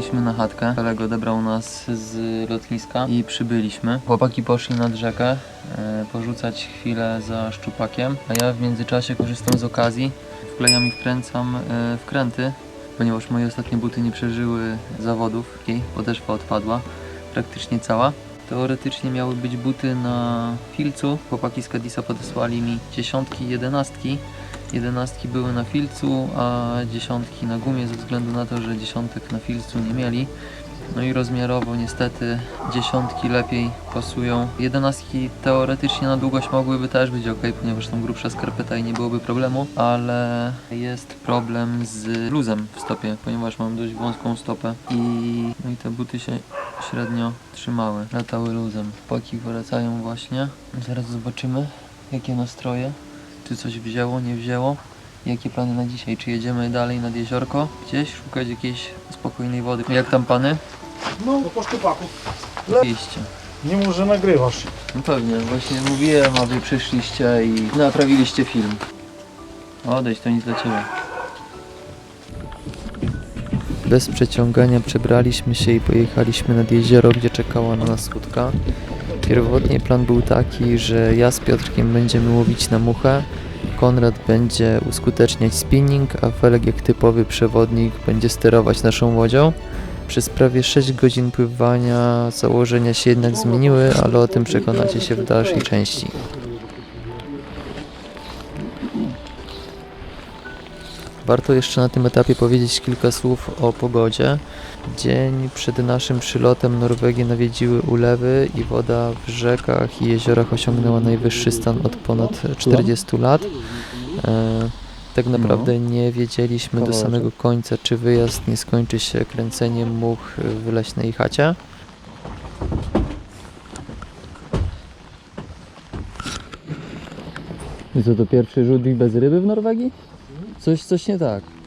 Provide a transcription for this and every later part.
Wjechaliśmy na chatkę, kolega odebrał nas z lotniska i przybyliśmy. Chłopaki poszli nad rzekę e, porzucać chwilę za szczupakiem, a ja w międzyczasie korzystam z okazji, wklejam i wkręcam e, wkręty, ponieważ moje ostatnie buty nie przeżyły zawodów, i podeszwa odpadła praktycznie cała. Teoretycznie miały być buty na filcu. Chłopaki z Cadisa podesłali mi dziesiątki, jedenastki. Jedenastki były na filcu, a dziesiątki na gumie ze względu na to, że dziesiątek na filcu nie mieli. No i rozmiarowo niestety dziesiątki lepiej pasują. Jedenastki teoretycznie na długość mogłyby też być ok, ponieważ tam grubsza skarpeta i nie byłoby problemu, ale jest problem z luzem w stopie, ponieważ mam dość wąską stopę i, no i te buty się średnio trzymały, latały luzem. Chłopaki wracają właśnie. Zaraz zobaczymy jakie nastroje. Czy coś wzięło, nie wzięło. Jakie plany na dzisiaj? Czy jedziemy dalej nad jeziorko? Gdzieś szukać jakiejś spokojnej wody. Jak tam pany? No, po sztupaku. Iście. Nie mów, że nagrywasz. No pewnie, właśnie mówiłem, a wy przyszliście i naprawiliście film. Odejdź, to nic dla ciebie. Bez przeciągania przebraliśmy się i pojechaliśmy nad jezioro, gdzie czekała na nas łódka. Pierwotnie plan był taki, że ja z Piotrkiem będziemy łowić na muchę, Konrad będzie uskuteczniać spinning, a Felek jak typowy przewodnik będzie sterować naszą łodzią. Przez prawie 6 godzin pływania założenia się jednak zmieniły, ale o tym przekonacie się w dalszej części. Warto jeszcze na tym etapie powiedzieć kilka słów o pogodzie. Dzień przed naszym przylotem Norwegię nawiedziły ulewy i woda w rzekach i jeziorach osiągnęła najwyższy stan od ponad 40 lat. E, tak naprawdę nie wiedzieliśmy do samego końca, czy wyjazd nie skończy się kręceniem much w leśnej chacie. I co to pierwszy rzut bez ryby w Norwegii? Coś, coś nie tak.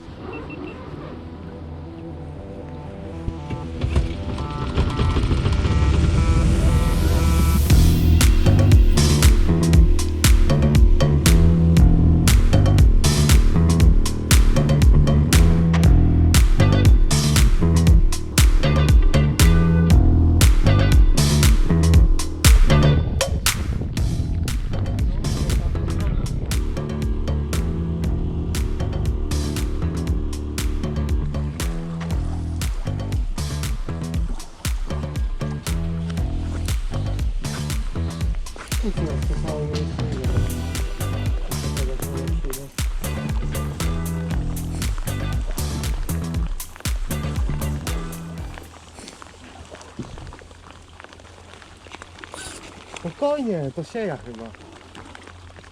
Spokojnie, to sieja chyba.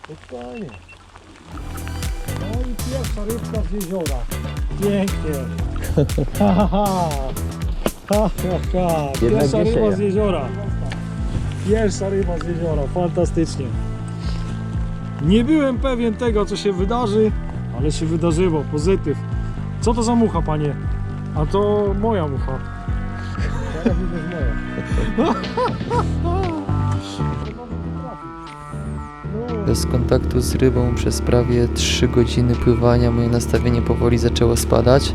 Spokojnie. No i pierwsza rybka z jeziora. Pięknie. Ha, ha, ha. Ha, ha, ha. Jednak Pierwsza nie ryba sieja. z jeziora. Pierwsza ryba z jeziora. Fantastycznie. Nie byłem pewien tego, co się wydarzy, ale się wydarzyło. Pozytyw. Co to za mucha, panie? A to moja mucha. Teraz już jest moja. Bez kontaktu z rybą przez prawie 3 godziny pływania moje nastawienie powoli zaczęło spadać.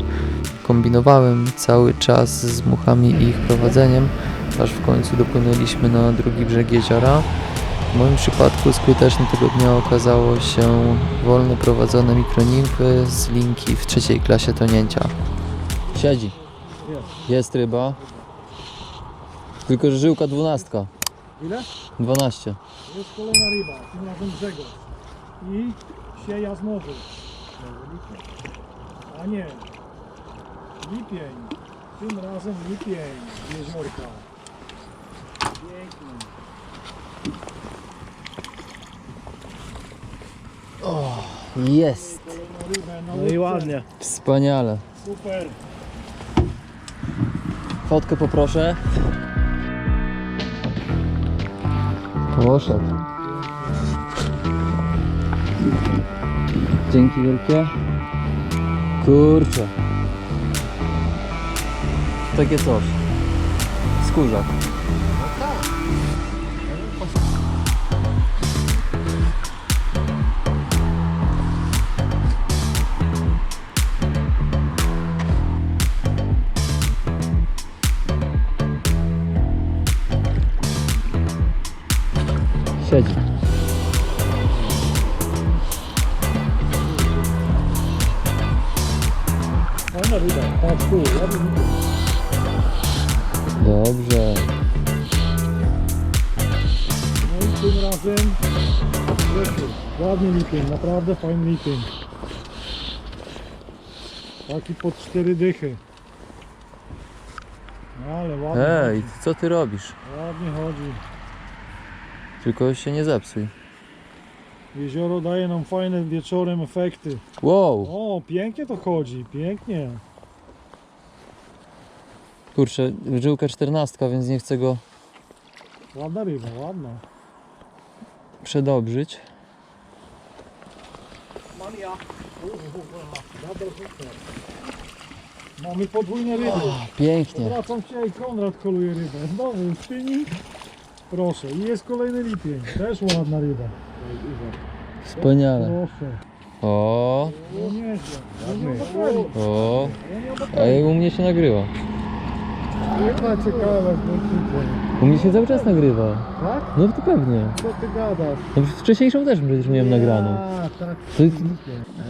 Kombinowałem cały czas z muchami i ich prowadzeniem, aż w końcu dopłynęliśmy na drugi brzeg jeziora. W moim przypadku skuteczne tego dnia okazało się wolno prowadzone mikronimfy z linki w trzeciej klasie tonięcia. Siedzi. Jest. Ryba. Tylko, że żyłka dwunastka. Ile? 12. Jest kolejna ryba, tym razem Grzegorz. I sieja znowu. A nie. Lipień. Tym razem lipień. Jeziorka. Pięknie. Jest. Kolejna rybę na No i łódce. ładnie. Wspaniale. Super. Fotkę poproszę. Poszedł. Dzięki wielkie. Kurczę. Takie coś. Skórzak. Siedzi. Patrz tu, ładny lipień. Dobrze. No i tym razem Grzesiu, ładny lipień, naprawdę fajny lipień. Taki pod cztery dychy. No ale ładnie, Ej, co ty robisz? ładnie chodzi. Tylko się nie zepsuj. Jezioro daje nam fajne wieczorem efekty. Wow! O, pięknie to chodzi, pięknie. Kurczę, żyłka 14, więc nie chcę go Ładna ryba, ładna. przedobrzyć. Mania. Mamy podwójne ryby. Pięknie. Wracam się i Konrad koluje rybę. Znowu spinning. Proszę. I jest kolejny lipień. Też ładna ryba. Wspaniale. Proszę. O, No nieźle. No nie obeteli. o. A u mnie się nagrywa. Ryba ciekawa z U mnie się cały czas nagrywa. Tak? No to pewnie. Co ty gadasz? No wcześniejszą też przecież miałem nagraną. A, tak. To,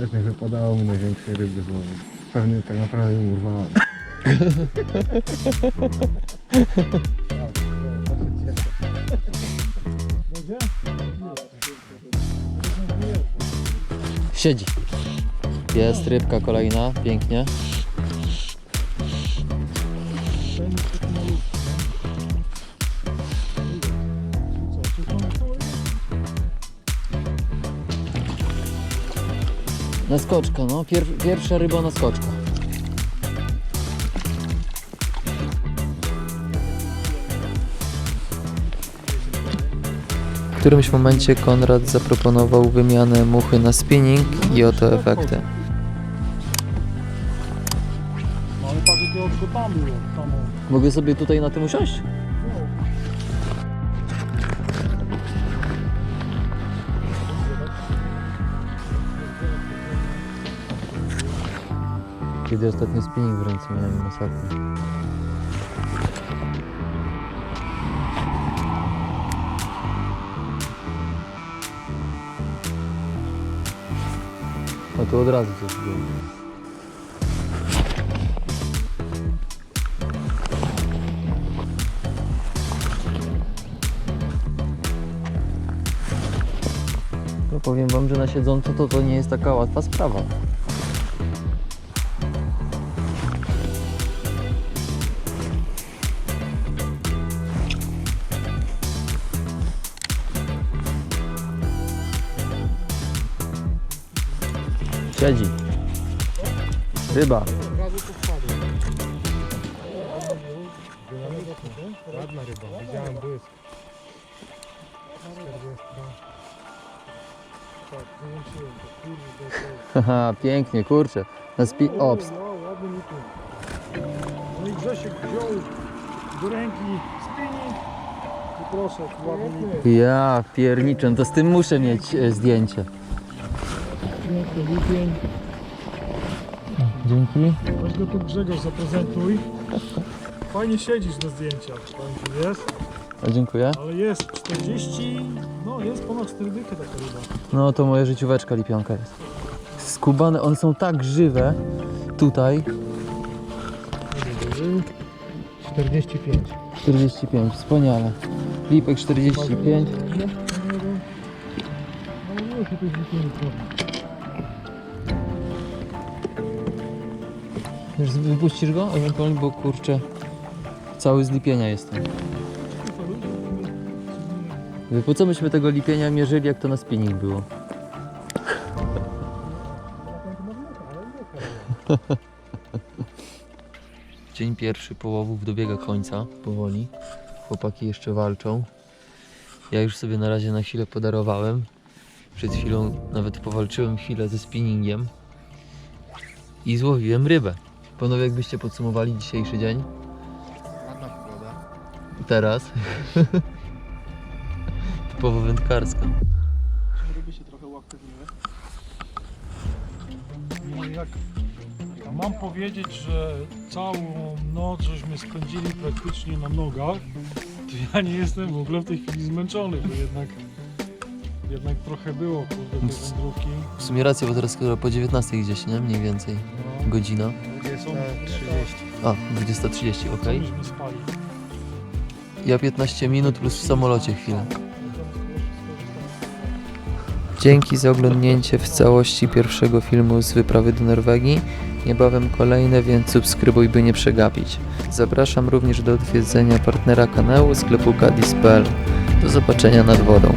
Też nie wypadało mi największej ryby złowić. Pewnie tak naprawdę ją urwałem. Siedzi. Jest rybka kolejna, pięknie. Na skoczka, no. Pier, pierwsza ryba na skoczka. W którymś momencie Konrad zaproponował wymianę muchy na spinning i oto efekty. No. Mogę sobie tutaj na tym usiąść? Kiedy ostatnio spinning w ręce miałem masakra. No to od razu coś było. Powiem wam, że na siedząco to to nie jest taka łatwa sprawa. Siedzi. Ryba. Ładna ryba, widziałem błysk. Haha, pięknie, kurczę. Na spi... No, ładny lipień. No i Grzesiek wziął do ręki spinning. I proszę, lipień. ja pierniczę, to z tym muszę mieć e, zdjęcie. Piękny lipień. Dzięki. Weź go tu Grzegorz zaprezentuj. Fajnie siedzisz na zdjęciach, powiem ci, jest. A dziękuję. Ale jest 40, no jest ponad 4 dychy taka ryba. No to moja życióweczka lipionka jest. Skubane, one są tak żywe tutaj. 45. 45, wspaniale. Lipek 45. No nie, to jest lipień. Już wypuścisz go ewentualnie, bo kurczę, cały z lipienia jestem. Po co myśmy tego lipienia mierzyli, jak to na spinning było? Dzień pierwszy połowów dobiega końca, powoli. Chłopaki jeszcze walczą. Ja już sobie na razie na chwilę podarowałem. Przed chwilą nawet powalczyłem chwilę ze spinningiem. I złowiłem rybę. Panowie, jakbyście podsumowali dzisiejszy dzień? Ładna pogoda. Teraz. Typowo wędkarska. Ryby się trochę uaktywniły. No jak mam powiedzieć, że całą noc żeśmy spędzili praktycznie na nogach, to ja nie jestem w ogóle w tej chwili zmęczony, bo jednak Jednak trochę było, kurde, tej wędrówki. W sumie rację, bo teraz skoro po 19 gdzieś, nie? Mniej więcej. No, Godzina. 30. A, 20.30, ok. co myśmy spali? Ja 15 minut plus w samolocie chwilę. Dzięki za oglądnięcie w całości pierwszego filmu z wyprawy do Norwegii. Niebawem kolejne, więc subskrybuj, by nie przegapić. Zapraszam również do odwiedzenia partnera kanału sklepu Gadis.pl. Do zobaczenia nad wodą.